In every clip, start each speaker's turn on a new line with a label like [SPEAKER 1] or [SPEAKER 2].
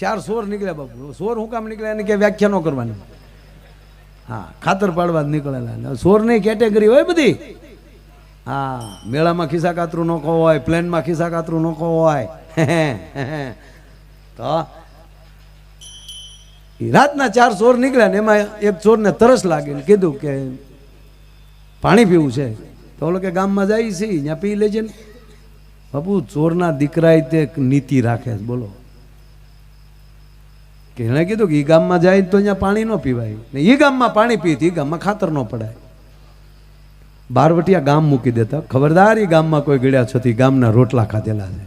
[SPEAKER 1] ચાર સોર નીકળ્યા બાપુ. સોર હું કામ નીકળ્યા એને કે વ્યાખ્યા ન કરવાની. હા, ખાતર પાડવા જ નીકળેલા સોરની કેટેગરી હોય બધી. હા, મેળામાં ખિસ્સા કાતરું નોખો હોય, પ્લેનમાં ખિસ્સા કાતરું નોખો હોય. તો રાતના ચાર ચોર નીકળ્યા ને એમાં એક ચોરને તરસ લાગે ને કીધું કે પાણી પીવું છે. તો ઓલો કે ગામમાં જાય છે ત્યાં પી લેજે ને. બાપુ, ચોરના દીકરાએ તે નીતિ રાખે છે, બોલો. કે એણે કીધું કે એ ગામમાં જાય તો અહીંયા પાણી ન પીવાય. ને એ ગામમાં પાણી પીએ એ ગામમાં ખાતર ન પડાય. બારવટિયા ગામ મૂકી દેતા. ખબરદાર એ ગામમાં કોઈ ગળ્યા છતી ગામના રોટલા ખાધેલા છે.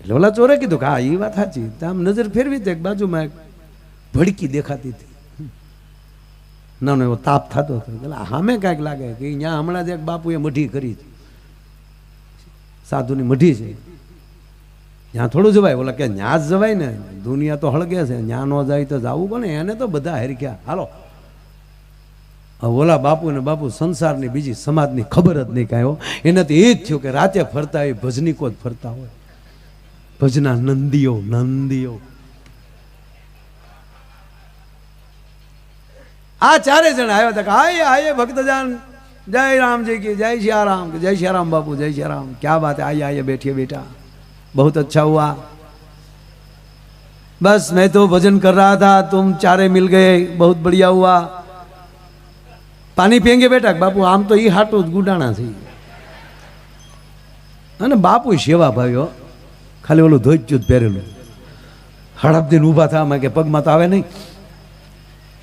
[SPEAKER 1] એટલે ઓલા ચોરે કીધું કે, હા એ વાત સાચી. આમ નજર ફેરવી એક બાજુમાં એક ભડકી દેખાતી હતી. ના એવો તાપ થતો હતો. એટલે સામે કાંઈક લાગે કે અહીંયા હમણાં જ એક બાપુએ મઢી કરી હતી સાધુની મઢી છે. ત્યાં થોડું જવાય. બોલે કે ન્યા જવાય ને, દુનિયા તો હળગે છે. ન્યા ન જાય તો જવું પણ એને તો બધા હેરખ્યા. હાલો. ઓલા બાપુ ને બાપુ સંસારની બીજી સમાજની ખબર જ નહીં કાંઈ એનાથી એ જ થયું કે રાતે ફરતા હોય ભજનીકો જ ફરતા હોય? ભજના નંદીઓ નંદીઓ. આ ચારે જણા આવ્યા હતા કે, હાય હાય, ભક્તજાન. જય રામજી કે, જય શ્યારામ જય શ્યારામ બાપુ, જય શ્યારામ. ક્યાં વાત? આય આય બેઠીએ બેટા बहुत अच्छा हुआ बस मैं तो भजन कर रहा था तुम चारे मिल गए बहुत बढ़िया हुआ પાણી પીએંગે બેટા બાપુ આમ તો એ હાટું જ ગુડાણા છે અને બાપુ સેવા ભાવ્યો ખાલી ઓલું ધોચ્યું જ પહેરેલું હડપ દિન ઊભા થવા માં કે પગમાં તો આવે નહીં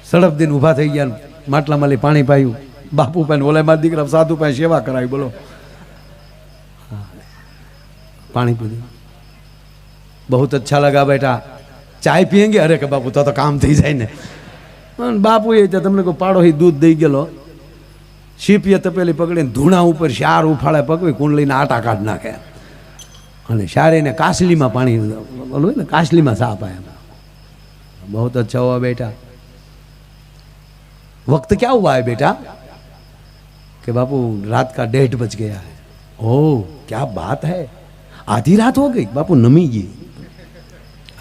[SPEAKER 1] સડપ દિન ઊભા થઈ ગયા માટલા માલી પાણી પાયું બાપુ પાસે ઓલે મારા દીકરા સાધુ પાસે સેવા કરાવી બોલો હા. પાણી પીધું બહુત અચ્છા લગા બેટા ચાય પીએંગે અરે કે બાપુ તો તો કામ થઈ જાય ને અને બાપુ એ તો તમને કોઈ પાડો દૂધ દઈ ગયેલો શીપીએ તપેલી પકડીને ધૂણા ઉપર શાર ઉફાળે પકવી કુંડલીને આટા કાઢ નાખે અને શારેને કાસલીમાં પાણી ઓલું હોય ને કાસલીમાં સાપ આયા બહુ अच्छा हुआ बेटा वक्त क्या हुआ है बेटा कि बापू रात का डेढ़ बज गया है ओह क्या बात है आधी रात हो गई बापू नमी गई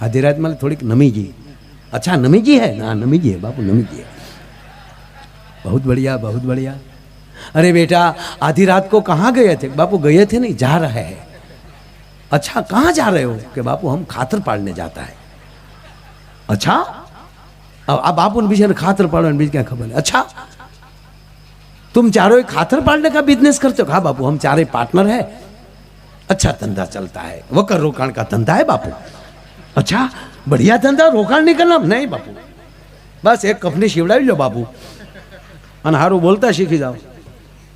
[SPEAKER 1] आधी रात में थोड़ी नमी गई अच्छा नमी जी है? ना नमी जी है, बापू नमी जी है। बहुत बढ़िया बहुत बढ़िया। अरे बेटा, आधी रात को कहाँ गए थे? बापू, गए थे नहीं, जा रहे हैं। अच्छा कहाँ जा रहे हो? कि बापू, हम खातर पाड़ने जाता है। अच्छा? अब अब बापू ने बीच खातर पाड़ने बीच क्या खबर है? अच्छा? तुम चारों खातर पाड़ने का बिज़नेस करते हो? हाँ बापू, हम चारे पार्टनर है। अच्छा धंधा चलता है। वकर रोकाण का धंधा है, बापू। अच्छा बढ़िया धंधा रोकाण नहीं करना नहीं बापू બસ એક કપની શીવડાવી લો બાપુ અને સારું બોલતા શીખી જાઓ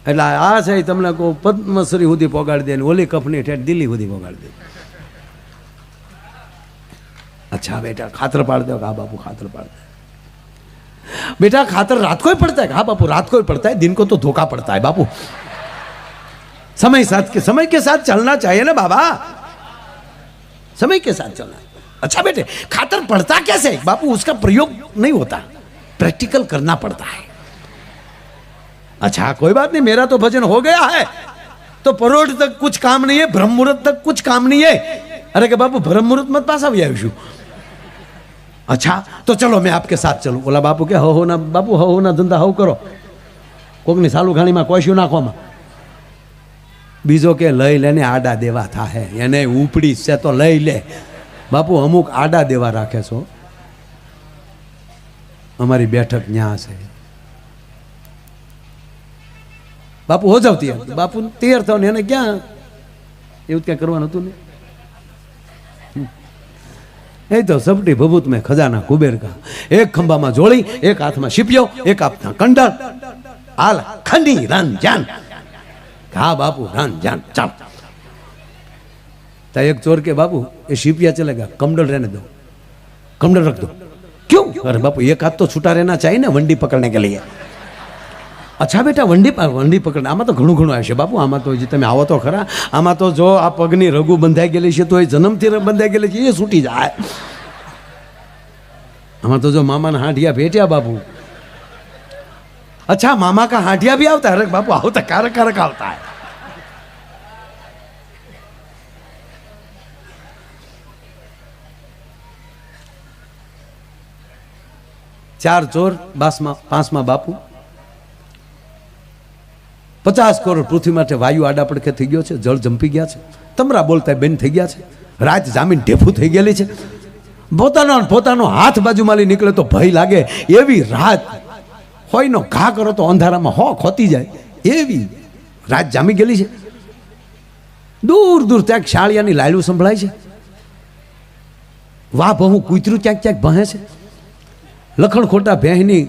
[SPEAKER 1] એટલે આ છે એ તમને કહું પદ્મશ્રી સુધી પોગાડી દે ને ઓલી કપની ઠેઠ દિલ્હી સુધી પોગાડી દે अच्छा बेटा खातर पाड़ दो हाँ बापू खातर पाड़ दे बेटा खातर रात को ही पड़ता है हाँ बापू रात को ही पड़ता है दिन को तो धोखा पड़ता है बापू समय साथ के समय के साथ चलना चाहिए ना बाबा समय के साथ चलना अच्छा बेटे खातर पड़ता कैसे बापू उसका प्रयोग नहीं होता प्रैक्टिकल करना पड़ता है अच्छा कोई बात नहीं मेरा तो भजन हो गया है तो परोढ़ तक कुछ काम नहीं है ब्रह्म मुहूर्त तक कुछ काम नहीं है अरे के बापू ब्रह्म मुहूर्त मत पास આવી આવીશું अच्छा तो चलो मैं आपके साथ चलूं ઓલા બાપુ કે હો હો ના બાપુ હો હો ના ધંધા હવ કરો કોકની સાલું ઘાણીમાં કોશ્યું નાખવામાં બીજો કે લઈ લેને આડા દેવા થાહે એને ઉપડી છે તો લઈ લે બાપુ, અમુક આડા દેવા રાખે છો? અમારી બેઠક ન્યા છે. બાપુ, હો જાવ તૈયાર. બાપુ, તૈયાર થવાનું એને ક્યાં એવું ક્યાં કરવાનું હતું ને એ તો સપટી ભભૂત મેં ખજાના કુબેર કા. એક ખંભામાં જોડી એક હાથમાં શીપ્યો, એક હાથમાં કંડળ. હાલ, ખંડી રન જાન હા બાપુ રન જાન ચાલ. ता एक चोर के बाबू ये शिपिया चलेगा कमडल रहने दो कमडल रख दो क्यों अरे बापू एक हाथ तो छूटा रहना चाहिए ना वंडी पकड़ने के लिए અચ્છા બેટા વંડી પ- વંડી પકડ આમાં તો ઘણું ઘણું આવશે બાપુ આમાં તો હજી તમે આવો તો ખરા આમાં તો જો આ પગની રઘુ બંધાઈ ગયેલી છે તો એ જન્મથી ર- બંધાઈ ગયેલી છે એ છૂટી જાય આમાં તો જો મામાના હાંડિયા ભેટ્યા બાપુ अच्छा मामा का हांडिया भी आवता है अरे बापू आवता कारक कारक ચાર ચોર, બાસમાં, પાંચમાં બાપુ. પચાસ કરોડ પૃથ્વી માટે વાયુ આડા પડખે થઈ ગયો છે, જળ જંપી ગયા છે. તમરા બોલતા બેન થઈ ગયા છે. રાત જામીન ઢેફું થઈ ગયેલી છે. પોતાનો ને પોતાનો હાથ બાજુમાં લઈ નીકળે તો ભય લાગે. એવી રાત હોયનો ઘા કરો તો અંધારામાં હો ખોતી જાય. એવી રાત જામી ગયેલી છે. દૂર દૂર ત્યાં શાળિયાની લાયલું સંભળાય છે. વાહ બહુ કૂતરું ક્યાંક ક્યાંક ભહે છે. લખણ ખોટા ભેંની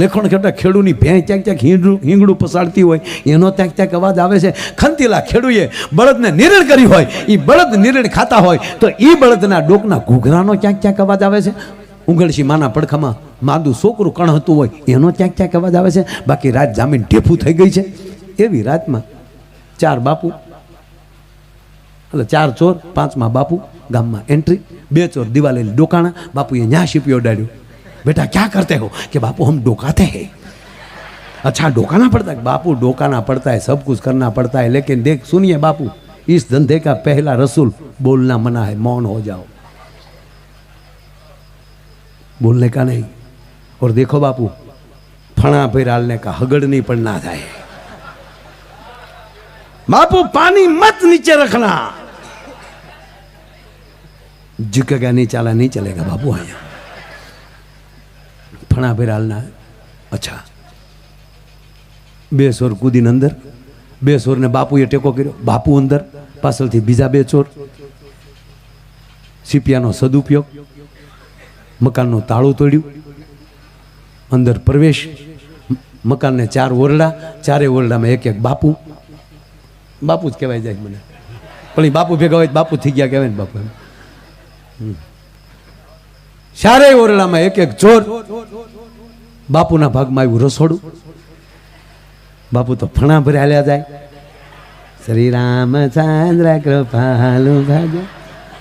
[SPEAKER 1] લેખણ ખોટા ખેડૂની ભેં ક્યાંક ક્યાંક હિંગડું હિંગડું પસાડતી હોય, એનો ક્યાંક ક્યાંક અવાજ આવે છે. ખંતીલા ખેડૂએ બળદને નિરણ કરી હોય એ બળદ નિરણ ખાતા હોય, તો એ બળદના ડોકના ઘૂઘરાનો ક્યાંક ક્યાંક અવાજ આવે છે. ઉંગળશી માના પડખામાં માદું છોકરું કણ હતું હોય, એનો ક્યાંક ક્યાંક અવાજ આવે છે. બાકી રાત જામીન ઢેફું થઈ ગઈ છે. એવી રાતમાં ચાર બાપુ, એટલે ચાર ચોર, પાંચમાં બાપુ ગામમાં એન્ટ્રી બે ચોર દિવાલે ડોકાણા, બાપુએ ન્યા શીપીઓ ડાળ્યો बेटा, क्या करते हो कि बापू, हम डोकाते हैं। अच्छा डोकाना पड़ता है। बापू, डोकाना पड़ता है, सब कुछ करना पड़ता है, लेकिन देख, सुनिए बापू, इस धंधे का पहला रसूल, बोलना मना है, मौन हो जाओ। बोलने का नहीं। और देखो बापू, फणा डालने का हगड़ नहीं पड़ना जाए बापू, पानी मत नीचे रखना। झुकेगा नहीं चला नहीं चलेगा, बापू आया ફણા ભેરાલના. અચ્છા. બે સોર કૂદીને અંદર. બે સોરને બાપુએ ટેકો કર્યો. બાપુ અંદર. પાછળથી બીજા બે ચોર. સીપિયાનો સદુપયોગ. મકાનનું તાળું તોડ્યું. અંદર પ્રવેશ. મકાનને ચાર ઓરડા ચારે ઓરડામાં એક એક બાપુ. બાપુ જ કહેવાય જાય મને. પણ એ બાપુ ભેગા હોય બાપુ થઈ ગયા કહેવાય ને બાપુ એમ. ચારેય ઓરડામાં એક એક ચોર બાપુના ભાગમાં આવ્યું રસોડું. બાપુ તો ફણા ભરે હાલ્યા જાય. શ્રી રામચંદ્ર કૃપાલુ ભાગ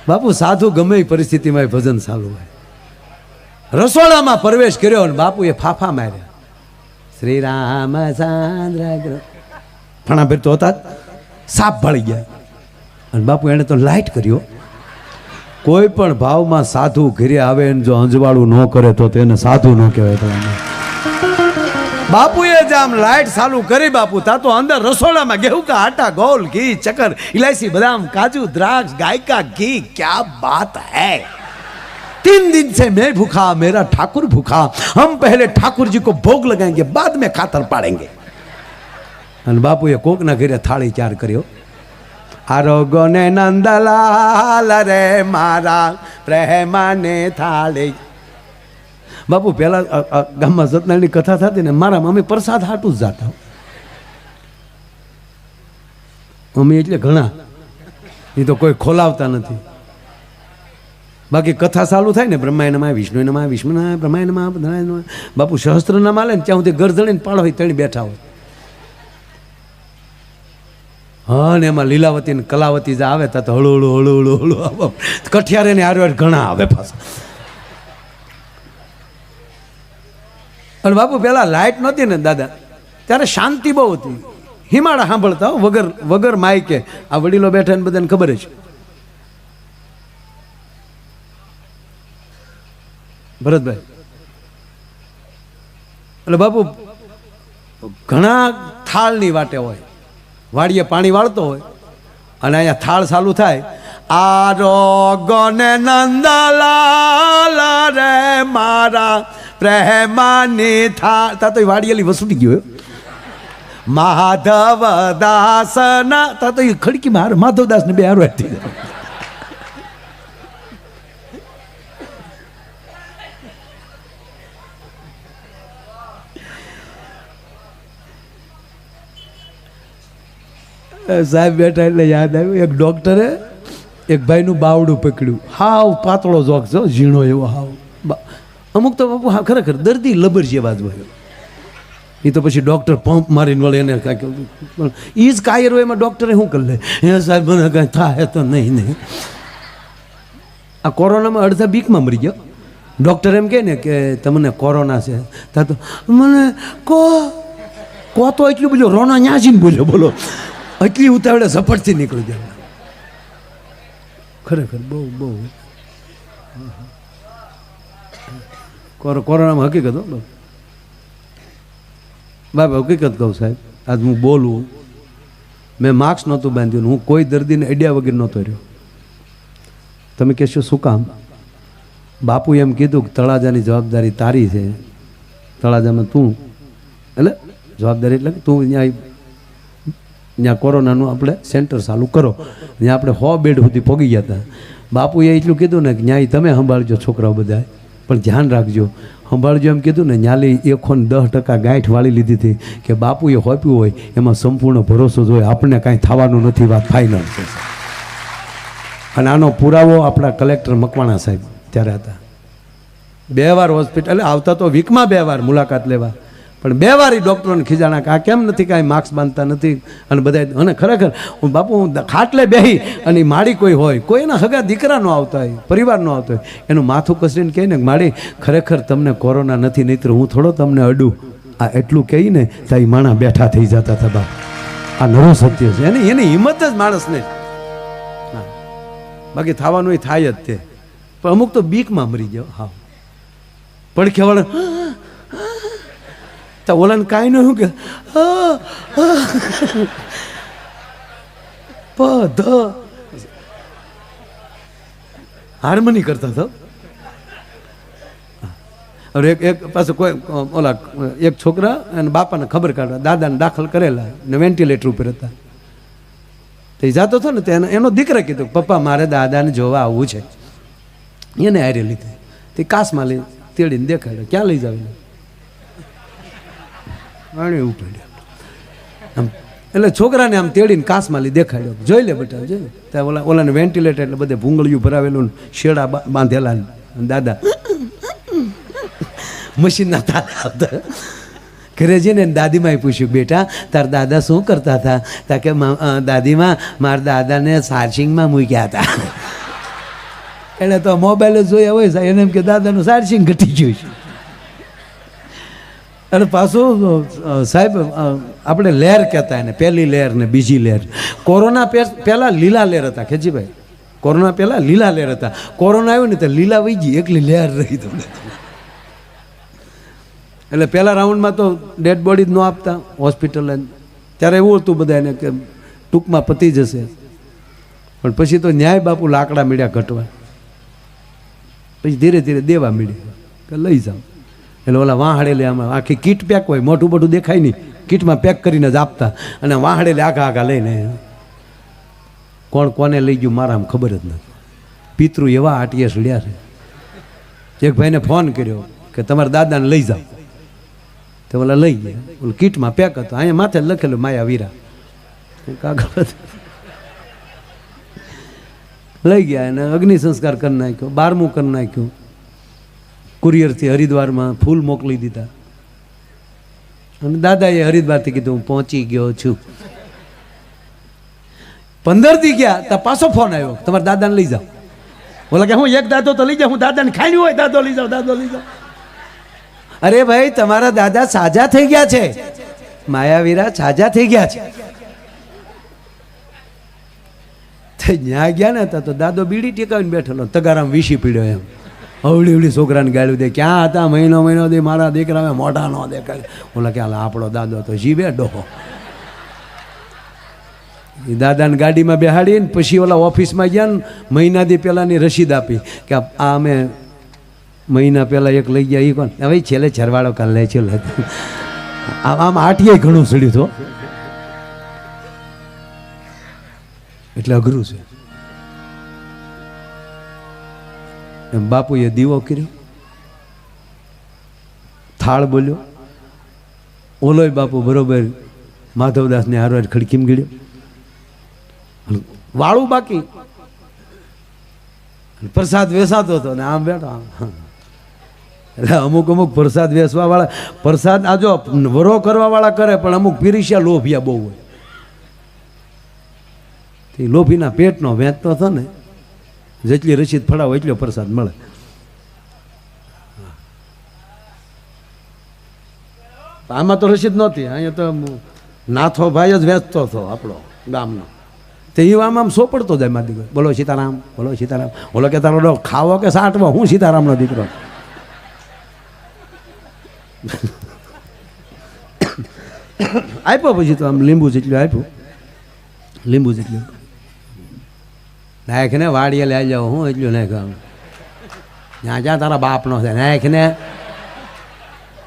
[SPEAKER 1] બાપુ સાધુ ગમે એ પરિસ્થિતિમાં ભજન ચાલુ હોય. રસોડામાં પ્રવેશ કર્યો અને બાપુએ ફાફા માર્યા. શ્રી રામચંદ્ર ફણા ભેર તો હતા. સાપ ભળી ગયા. અને બાપુ એણે તો લાઈટ કર્યો. કોઈ પણ ભાવમાં સાધુ ઘરે આવે ને જો અંજવાળું ન કરે તો તેને સાધુ ન કહેવાય તમને બાપુએ જ આમ લાઈટ ચાલુ કરી બાપુ તા તો અંદર રસોડામાં ગેહું કા આટા ગોલ ઘી ચક્કર ઇલાયચી બદામ કાજू द्राक्ष गाय का घी क्या बात है तीन दिन से मैं भूखा मेरा ठाकुर भूखा हम पहले ठाकुर जी को भोग लगाएंगे बाद में खातर पाड़ेंगे અને બાપુએ કોકના ઘરે થાળી ચાર કર્યો આરોગો ને નંદલાલ રે મારા પ્રેમાને થાળી. બાપુ પહેલા ગામમાં સતનારાયણની કથા થતી ને મારા મમ્મી પ્રસાદ હાટું જ જાતા. મમ્મી એટલે ઘણા. એ તો કોઈ ખોલાવતા નથી. બાકી કથા ચાલુ થાય ને બ્રહ્માયનમાં વિષ્ણુનામાં વિષ્ણુના બ્રહ્માયનમાં બધાયનમાં બાપુ, સહસ્ત્રના માલે ને ત્યાં સુધી ગરજણીને પાડો હોય તેણી બેઠા હોય. હા, ને એમાં લીલાવતી ને કલાવતી જે આવે તો હળુ હળુ હળુ હળુ હળુ. કઠિયારે ને આરવાર ઘણા આવે પાછા. અને બાપુ, પેલા લાઇટ નહોતી ને દાદા. ત્યારે શાંતિ બહુ હતી. હિમાળા સાંભળતા વગર વગર માઇકે આ વડીલો બેઠા ને બધાને ખબર જ. ભરતભાઈ. એટલે બાપુ, ઘણા થાળની વાટે હોય. વાડીએ પાણી વાળતો હોય અને અહીંયા થાળ ચાલુ થાય આરોગને નંદલાલ રે મારા પ્રેમાની થાળ તા તો વાડીએલી વસૂટી ગયો માધવ દાસ ના તા તો એ ખડકી માર માધવદાસને બે હારો હતી સાહેબ બેઠા એટલે યાદ આવ્યું, એક ડૉક્ટરે એક ભાઈનું બાવડું પકડ્યું. હાવ પાતળો જોક છે ઝીણો એવો હાવ. અમુક તો બાપુ હા, ખરેખર દર્દી લબર જેવા જ હોય. એ તો પછી ડૉક્ટર પંપ મારીને વળે એને પણ એ જ કાયર હોય એમાં ડૉક્ટરે શું કરી લે? હે સાહેબ, મને કાંઈ થાય તો નહીં નહીં આ કોરોનામાં અડધા બીકમાં મરી ગયો. ડૉક્ટર એમ કહે ને કે તમને કોરોના છે. તો મને કો કો તો એટલું બધું રોના ન્યાજીને બોલ્યો, બોલો. એટલી ઉતાવળે ઝપટથી નીકળી જાય ખરેખર બહુ બહુ. કોરો, કોરોનામાં હકીકત હો. બાપ, હકીકત કહું સાહેબ, આજ હું બોલું. મેં માસ્ક નહોતું બાંધ્યું હું કોઈ દર્દીને અડ્યા વગર નહોતો રહ્યો. તમે કહેશો શું કામ? બાપુ એમ કીધું કે તળાજાની જવાબદારી તારી છે. તળાજામાં તું. એટલે જવાબદારી એટલે તું ત્યાં ત્યાં કોરોનાનું આપણે સેન્ટર ચાલુ કરો. ત્યાં આપણે સો બેડ સુધી પગી ગયા હતા. બાપુએ એટલું કીધું ને કે ન્યાય તમે સંભાળજો છોકરાઓ બધા પણ ધ્યાન રાખજો. સંભાળજો એમ કીધું ને ન્યાલી એકો ને દસ ટકા ગાંઠ વાળી લીધી હતી કે બાપુએ હોપ્યું હોય, એમાં સંપૂર્ણ ભરોસો જ હોય આપણને કાંઈ થવાનું નથી, વાત ફાઇનલ છે. અને આનો પુરાવો આપણા કલેક્ટર મકવાણા સાહેબ ત્યારે હતા. બે વાર હોસ્પિટલ આવતા તો વીકમાં બે વાર મુલાકાત લેવા. પણ બે વાર ડૉક્ટરોને ખીજાણા કે આ કેમ નથી, કાંઈ માસ્ક બાંધતા નથી? અને બધા અને ખરેખર, હું બાપુ, હું ખાટલે બેહી અને માડી કોઈ હોય કોઈ એના હગા દીકરા ન આવતા હોય, પરિવાર ન આવતો હોય, એનું માથું કસરીને કહે ને માડી ખરેખર તમને કોરોના નથી, નહીતર હું થોડો તમને અડું. આ એટલું કહી ને ત્યાં માણા બેઠા થઈ જતા હતા બાપ. આ નવો સત્ય છે. એની એની હિંમત જ માણસને. બાકી થવાનું એ થાય જ તે. પણ અમુક તો બીકમાં મરી ગયો. હા. પડખે વાળા તો ઓલાને કાંઈ ન કે. પ ધ હાર્મની કરતા તો હવે એક એક પાસે કોઈ ઓલા એક છોકરા અને બાપાને ખબર કાઢવા દાદાને દાખલ કરેલા ને વેન્ટિલેટર ઉપર હતા તો એ જાતો હતો ને તો એનો એનો દીકરા કીધું પપ્પા મારે દાદાને જોવા આવવું છે એને હારે લીધે તે કાસમાં લઈ તેડીને દેખાડ્યો ક્યાં લઈ જાવ? આણે ઉપાડ્યો આમ, એટલે છોકરાને આમ તેડીને કાસમાં લઈ દેખાડ્યો. જોઈ લે બેટા, જોઈ. ત્યાં ઓલા ઓલાને વેન્ટિલેટર એટલે બધે ભૂંગળિયું ભરાવેલું ને શેડા બાંધેલા દાદા મશીનના તારા આવતા. ઘરે જઈને દાદીમાએ પૂછ્યું, બેટા, તાર દાદા શું કરતા હતા? તા કે, "મા- દાદીમાં, મારા દાદાને સારસિંગમાં મૂક્યા હતા. એને તો મોબાઈલ જોયા હોય એને એમ કે, દાદાનું સારસિંગ ઘટી ગયું છે. અને પાછું સાહેબ આપણે લહેર કહેતા એને, પહેલી લહેર ને બીજી લહેર. કોરોના પહેલાં લીલા લહેર હતા, ખેજીભાઈ. કોરોના પહેલા લીલા લહેર હતા. કોરોના આવ્યો ને તો લીલા વહી ગઈ, એકલી લહેર રહી તમને. એટલે પહેલા રાઉન્ડમાં તો ડેડ બોડી જ ન આપતા હોસ્પિટલ ત્યારે એવું હતું બધાને કે ટૂંકમાં પતી જશે. પણ પછી તો ન્યાય બાપુ લાકડા મીડ્યા ઘટવા. પછી ધીરે ધીરે દેવા મીડ્યા. કે લઈ જાઓ. એટલે ઓલા વાહડેલે આમાં આખી કીટ પેક હોય મોટું મોટું દેખાય નહીં. કીટમાં પેક કરીને જ આપતા. અને વાહડેલે આખા આખા લઈને કોણ કોને લઈ ગયું મારા ખબર જ નથી. પિતૃ એવા આટીએસ સડ્યા છે. એક ભાઈને ફોન કર્યો કે તમારા દાદાને લઈ જાઓ. તો ઓલા લઈ ગયા. ઓલું કીટમાં પેક હતો. અહીંયા માથે લખેલું માયા વીરા. કાગળ લઈ ગયા એને અગ્નિ સંસ્કાર કરી નાખ્યો, બારમું કરી નાખ્યું. કુરિયરથી હરિદ્વારમાં ફૂલ મોકલી દીધા. અને દાદાએ હરિદ્વારથી કીધું, હું પહોંચી ગયો છું. પંદર દી ગયા, તો પાછો ફોન આવ્યો, તમારા દાદાને લઈ જાઓ. બોલા કે, હું એક દાદો તો લઈ જાઉં, હું દાદાને ખાઈ હોય, દાદો લઈ જાઉં દાદો લઈ જાઉં અરે ભાઈ, તમારા દાદા સાજા થઈ ગયા છે. માયાવીરા સાજા થઈ ગયા છે. ત્યાં ગયા ને, તો દાદો બીડી ટેકાવીને બેઠેલો, તગારામ વીસી પીડ્યો એમ. અવળી અવળી છોકરાને ગાળ્યું દે. ક્યાં હતા? મહિનો મહિનો દે. મારા દીકરા મોઢા નો દેખાય. ઓલા કે આપણો દાદો તો જીવે ડોહો. એ દાદાને ગાડીમાં બેહાડીને પછી ઓલા ઓફિસમાં ગયા ને મહિનાથી પહેલાંની રસીદ આપી કે, આ અમે મહિના પહેલાં એક લઈ ગયા. એ કોણ? હવે છેલ્લે છરવાડો કાલ લે છે આમ આઠીએ ઘણું સડ્યું તો એટલે અઘરું છે. એમ બાપુએ દીવો કર્યો. થાળ બોલ્યો. ઓલોય બાપુ બરોબર માધવદાસને હારવાર ખડકીમ ગળ્યો વાળું બાકી. પ્રસાદ વેસાતો હતો ને આમ બેઠો આમ. એટલે અમુક અમુક પ્રસાદ વેસવા વાળા પ્રસાદ આ જો વરો કરવા વાળા કરે, પણ અમુક પીરીશિયા લોભિયા બહુ હોય. તે લોભીના પેટનો વેચતો હતો ને જેટલી રસીદ ફળાવો એટલો પ્રસાદ મળે. આમાં તો રસીદ નહોતી. અહીંયા તો નાથો ભાઈ જ વેચતો હતો આપણો ગામનો. તે એ આમ આમ સોપડતો જાય મારા દીકરો. બોલો સીતારામ બોલો સીતારામ. બોલો કે તારો ખાવો કે સાટવો? હું સીતારામનો દીકરો. આપ્યો પછી તો આમ લીંબુ જેટલું આપ્યું. લીંબુ જેટલું. નાખ ને વાડીએ લઈ જાઉં, હું એટલું નહીં કહું જ્યાં જ્યાં તારા બાપનો છે. નાખ ને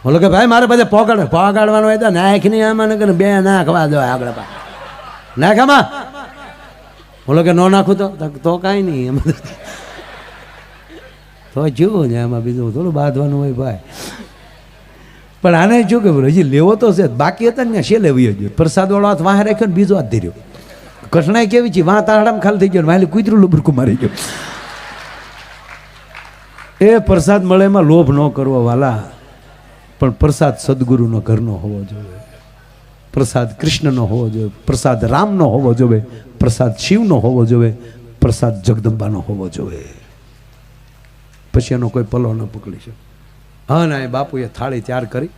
[SPEAKER 1] બોલો કે ભાઈ, મારે પછી પોગાડ પોગાડવાનો હોય તો નાખની આમાં કે બે નાખવા દો આગળ પા. નાખ બોલો કે ન નાખું તો? તો કાંઈ નહીં એમાં. તો જુઓ ને આમાં બીજું થોડું બાંધવાનું હોય ભાઈ. પણ આને જો કે હજી લેવો તો છે બાકી હતા ને છે લેવી જોઈએ પ્રસાદ વાળો હાથ વાહ રાખ્યો ને બીજો હાથ ધર્યો. કૃષ્ણાએ કેવી છે? વાહ તારડામાં ખાલી થઈ ગયો વાલે કૂતરું લુબરકું મારી ગયું. એ પ્રસાદ મળે એમાં લોભ ન કરવો વાલા, પણ પ્રસાદ સદગુરુનો ઘરનો હોવો જોઈએ. પ્રસાદ કૃષ્ણનો હોવો જોઈએ, પ્રસાદ રામનો હોવો જોઈએ, પ્રસાદ શિવનો હોવો જોઈએ, પ્રસાદ જગદંબાનો હોવો જોઈએ. પછી એનો કોઈ પલો ન પકડી શકે. હા ના, એ બાપુએ થાળી તૈયાર કરી,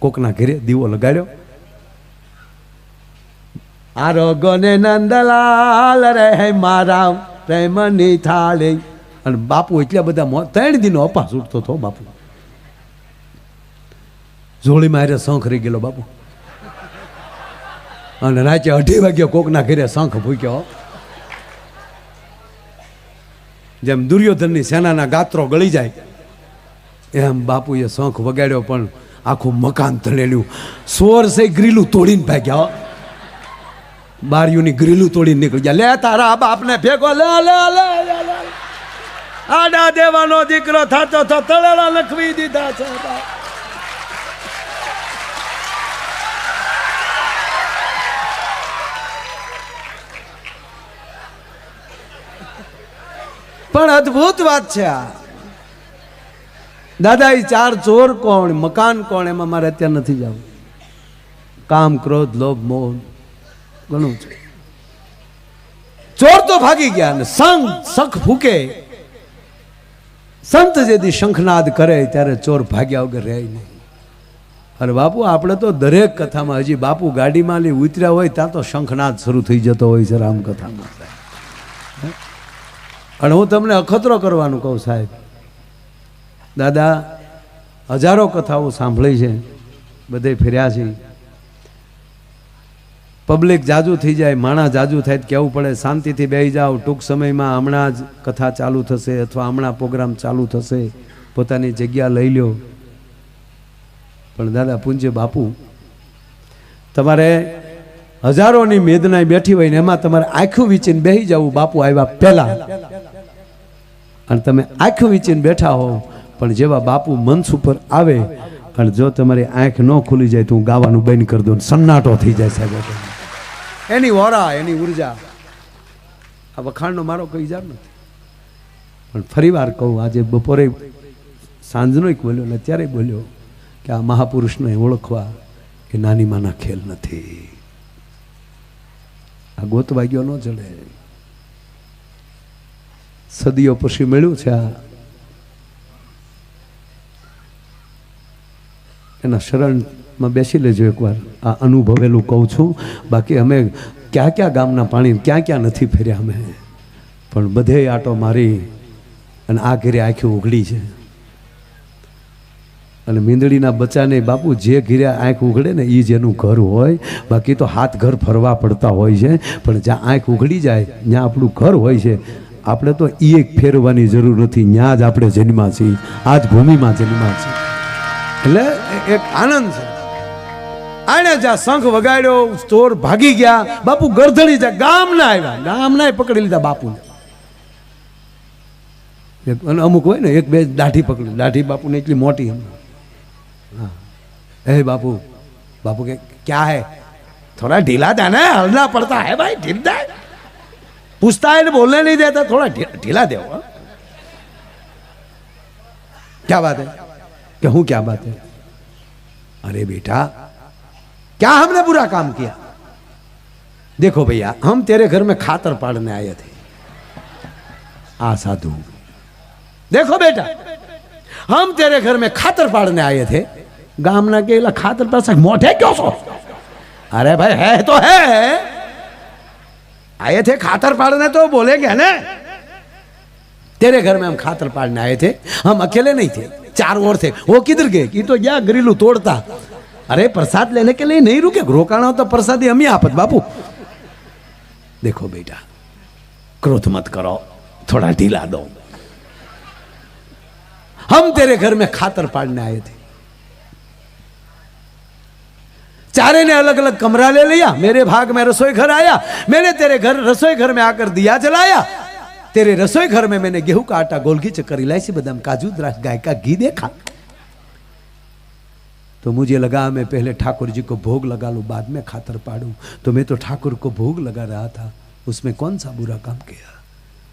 [SPEAKER 1] કોકના ઘરે દીવો લગાડ્યો આરોગને નંદલાલ રે મારા પ્રેમની થાળી. અને બાપુ એટલા બધા ત્રણ દિનો અપાસ ઉઠતો હતો બાપુ. જોડીમાં મારે શંખ રહી ગયેલો બાપુ. અને રાચે અઢી વાગ્યા કોકના ઘરે શંખ ભૂક્યો. જેમ દુર્યોધનની સેનાના ગાત્રો ગળી જાય, એમ બાપુએ શંખ વગાડ્યો પણ આખું મકાન તળેલું. સોર સે ગ્રીલું તોડીને ભાગ્યા. બારીઓની ગ્રીલું તોડી નીકળી ગયા. લે તારા બાપને ભેગો લે લે, લે. આડા દેવાનો દીકરો થતો તો તળેલા લખવી દીધા છે. પણ અદ્ભુત વાત છે આ. દાદા એ ચાર ચોર કોણ મકાન કોણ એમાં મારે અત્યારે નથી જવું. કામ ક્રોધ લોભ મોહ. ઘણું છે. ચોર તો ભાગી ગયા ને સંગ શંખ ફૂકે સંત જેથી શંખનાદ કરે ત્યારે ચોર ભાગ્યા વગર રહે નહીં. અરે બાપુ, આપણે તો દરેક કથામાં હજી બાપુ ગાડીમાં લઈ ઉતર્યા હોય ત્યાં તો શંખનાદ શરૂ થઈ જતો હોય છે રામકથામાં. અને હું તમને અખતરો કરવાનું કહું સાહેબ. દાદા, હજારો કથાઓ સાંભળી છે, બધે ફેર્યા છે. પબ્લિક જાજુ થઈ જાય માણા જાજુ થાય કહેવું પડે, શાંતિથી બેસી જાઓ, ટૂંક સમયમાં હમણાં જ કથા ચાલુ થશે અથવા હમણાં પ્રોગ્રામ ચાલુ થશે, પોતાની જગ્યા લઈ લ્યો. પણ દાદા, પૂંજ્ય બાપુ, તમારે હજારોની મેદનાઈ બેઠી હોય ને એમાં તમારે આખું વીચીને બેસી જવું, બાપુ આવ્યા પહેલા. અને તમે આંખ વીચીને બેઠા હો, પણ જેવા બાપુ મંચ ઉપર આવે, અને જો તમારી આંખ ન ખુલી જાય તો હું ગાવાનું બંધ કરી દઉં સન્નાટો થઈ જાય સાહેબ. એની વોરા, એની ઊર્જા. આ વખાણનો મારો કઈ જાર નથી. પણ ફરી વાર કહું, આજે બપોરે સાંજનો એક બોલ્યો ને અત્યારે બોલ્યો કે આ મહાપુરુષને ઓળખવા એ નાની માના ખેલ નથી. આ ગોતવા ગયો ન ચડે સદીઓ પછી મળ્યું છે આ. એના શરણમાં બેસી લેજો એકવાર. આ અનુભવેલું કહું છું. બાકી અમે ક્યાં ક્યાં ગામના પાણી, ક્યાં ક્યાં નથી ફેર્યા અમે. પણ બધે આટો મારી અને આ ઘેરે આંખી ઉઘડી છે. અને મીંદડીના બચ્ચાને બાપુ જે ઘીરે આંખ ઉઘડે ને એ જેનું ઘર હોય. બાકી તો હાથ ઘર ફરવા પડતા હોય છે. પણ જ્યાં આંખ ઉઘડી જાય, ત્યાં આપણું ઘર હોય છે. આપણે તો એ એક ફેરવાની જરૂર નથી. ત્યાં જ આપણે જન્મા છીએ આ જ ભૂમિમાં જન્મા છીએ એટલે એક આનંદ છે. જ શંખ વગાડ્યો, ચોર ભાગી ગયા, બાપુ ગરધડી જાય ગામના આવ્યા, ગામના પકડી લીધા બાપુને. અને અમુક હોય ને, એક બે દાઢી પકડી, દાઢી બાપુને એટલી મોટી હા. હે બાપુ બાપુ કે, ક્યાં હે? થોડા ઢીલા દે ને, હલના પડતા હે ભાઈ ઢીલ પૂછતા હે બોલને નહીં દેતા, થોડા ઢીલા દેવો ક્યાં વાત હે? કે હું ક્યાં વાત હે? અરે બેટા क्या हमने बुरा काम किया? देखो भैया, हम तेरे घर में खातर पाड़ने आए थे। आ साधु। देखो बेटा, हम तेरे घर में खातर पाड़ने आए थे। ला खातर पास मोटे क्यों सो? अरे भाई, है तो है। आए थे खातर पाड़ने तो बोलेंगे ना। तेरे घर में हम खातर पाड़ने आए थे। हम अकेले नहीं थे, चार ओर थे। वो किधर गए? कि तो गया ग्रिलू तोड़ता। अरे, प्रसाद लेने के लिए नहीं रुके। रोकाना तो प्रसादी हम ही आपत बापू। देखो बेटा, क्रोध मत करो, थोड़ा ढीला दो। हम तेरे घर में खातर पाड़ने आए थे। चारे ने अलग अलग कमरा ले लिया, मेरे भाग में रसोई घर आया, मैंने तेरे घर, रसोई घर में आकर दिया जलाया। तेरे रसोई घर में मैंने गेहूँ का आटा गोलकी चक्कर, इलायची बादाम, काजू, द्राक्ष, गाय का घी देखा। तो मुझे लगा मैं पहले ठाकुर जी को भोग लगा लूं बाद में खातर पाड़ूं तो मैं तो ठाकुर को भोग लगा रहा था उसमें कौन सा बुरा काम किया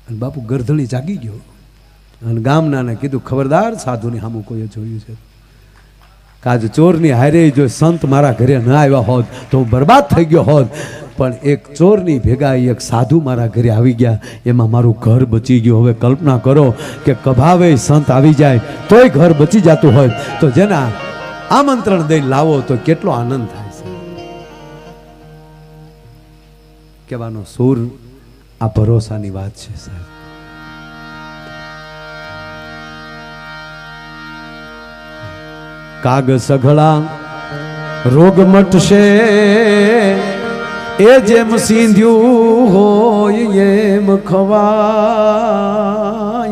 [SPEAKER 1] અને બાપુ ગરધણી જાગી ગયો અને ગામનાને કીધું ખબરદાર સાધુની સામું કોઈએ જોયું છે કાજ ચોરની હારે જો સંત મારા ઘરે ન આવ્યા હોત તો હું બરબાદ થઈ ગયો હોત પણ એક ચોરની ભેગા એક સાધુ મારા ઘરે આવી ગયા એમાં મારું ઘર બચી ગયું હવે કલ્પના કરો કે કભાવે સંત આવી જાય તોય ઘર બચી જતું હોય તો જેના આમંત્રણ દઈ લાવો તો કેટલો આનંદ થાય છે. કહેવાનો સુર આ ભરોસાની વાત છે સાહેબ. કાગ સઘળા રોગ મટશે, એ જેમ સિંધ્યું હોય એમ ખવાય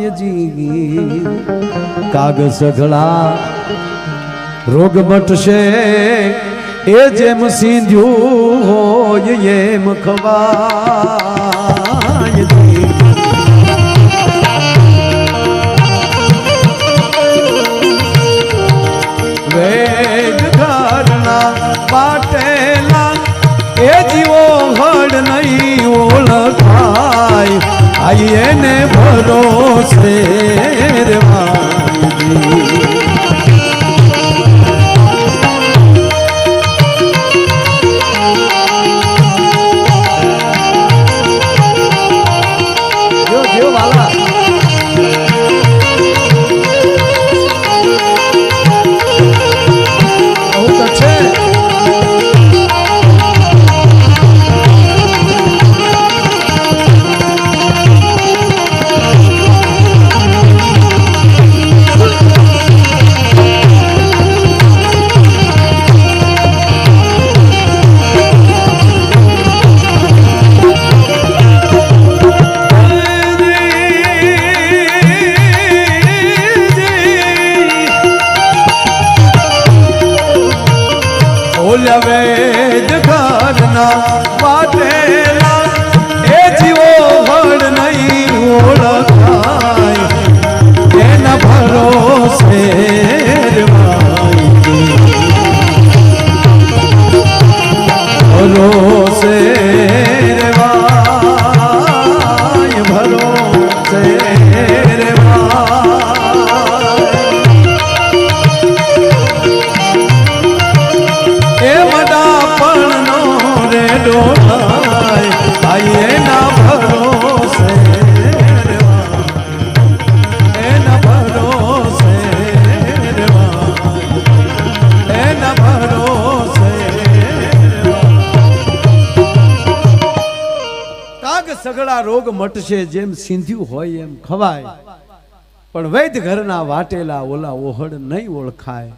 [SPEAKER 1] જી કાગ સઘળા રોગ મટશે, એ જેમ સિંધ્યું હોય એમ ખવાય. વેદ ઘરના પાટેલા, એ જીવો હડ નહીં ઓળખાય. આઈ એને મટશે જેમ સિંધ્યું હોય એમ ખવાય. પણ વૈદ ઘરના વાટેલા ઓલા ઓહડ નહીં ઓળખાય.